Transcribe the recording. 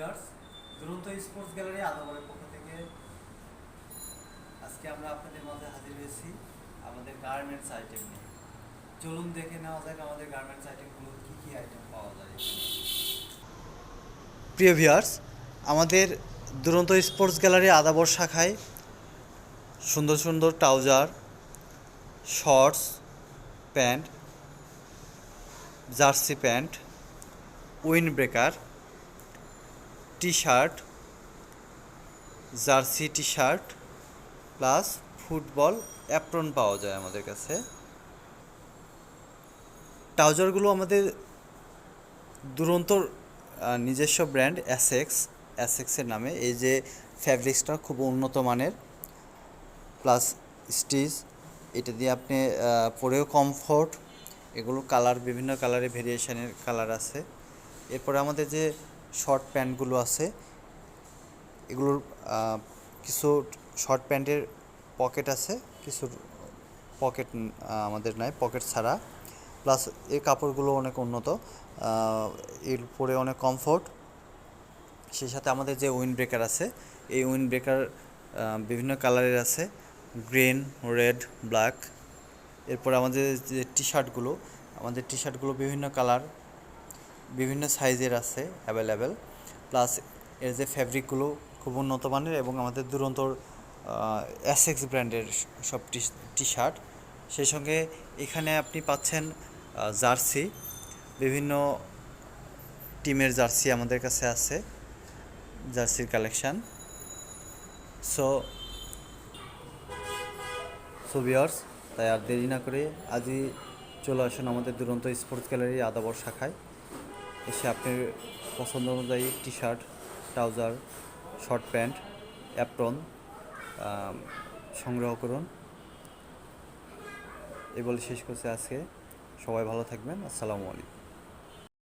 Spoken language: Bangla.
ভিউয়ার্স দুরন্ত স্পোর্টস গ্যালারি আদাবরের পক্ষ থেকে আজকে আমরা আপনাদের মাঝে হাজির হয়েছি আমাদের গার্মেন্টস আইটেম নিয়ে। চলুন দেখে নেওয়া যাক আমাদের গার্মেন্টস আইটেমগুলো কী কী আইটেম পাওয়া যায়। প্রিয় ভিউয়ার্স আমাদের দুরন্ত স্পোর্টস গ্যালারি আদাবর শাখায় সুন্দর সুন্দর trouser shorts pant jersey pant windbreaker T shirt jersey T shirt plus football apron পাওয়া যায় আমাদের কাছে। ট্রাউজারগুলো আমাদের দুরন্তর আহ, নিজস্ব ব্র্যান্ড অ্যাসেক্স অ্যাসেক্সের নামে। এই যে ফ্যাব্রিক্সটা খুব উন্নত মানের প্লাস স্টিচ এটা দিয়ে আপনি পরেও কমফোর্ট এগুলো কালার বিভিন্ন কালারে ভেরিয়েশনের কালার আছে। এরপরে আমাদের যে শর্ট প্যান্টগুলো আছে। এগুলোর কিছু শর্ট প্যান্টের পকেট আছে, কিছু পকেট আমাদের নাই পকেট ছাড়া। প্লাস এই কাপড়গুলো অনেক উন্নত এর পরে অনেক কমফোর্ট সেই সাথে আমাদের যে উইন্ড ব্রেকার আছে, এই উইন্ড ব্রেকার বিভিন্ন কালারের আছে। গ্রিন রেড ব্ল্যাক এরপর আমাদের যে টি শার্টগুলো আমাদের টি শার্টগুলো বিভিন্ন কালার বিভিন্ন সাইজের আছে অ্যাভেলেবেল প্লাস এর যে ফ্যাব্রিকগুলো খুব উন্নত মানের এবং আমাদের দুরন্তর অ্যাসেক্স ব্র্যান্ডের সব টি টি শার্ট সেই সঙ্গে এখানে আপনি পাচ্ছেন জার্সি। বিভিন্ন টিমের জার্সি আমাদের কাছে আছে, জার্সির কালেকশন সো সোভিয়ার্স তাই আর দেরি না করে আজই চলে আসুন আমাদের দুরন্ত স্পোর্টস গ্যালারি আদাবর শাখায়। এসে আপনি পছন্দ অনুযায়ী T shirt trouser, short pant, apron সংগ্রহ করুন। এ বলে শেষ করছে আজকে। সবাই ভালো থাকবেন। আসসালামু আলাইকুম।